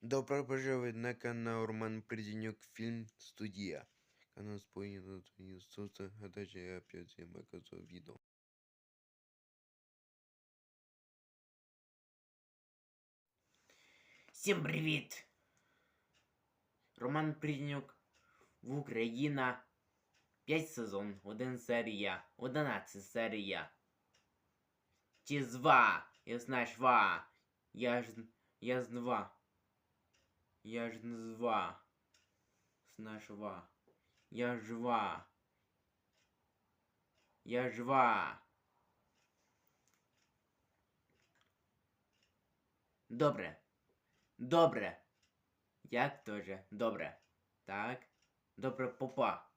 Добро пожаловать на канал Роман Приденек Фильм Студия. Канал спойлерно Иисуса, а также опять я показываю видео. Всім привіт! Роман Приднюк в Україна. 5 сезон, 1 серія, 11 серія. Чи зва, я знаєш ва. Я ж я зва. Я ж зва. Я жва. Я жва. Добре. Добре. Як тоже? Добре. Так. Добре, попа.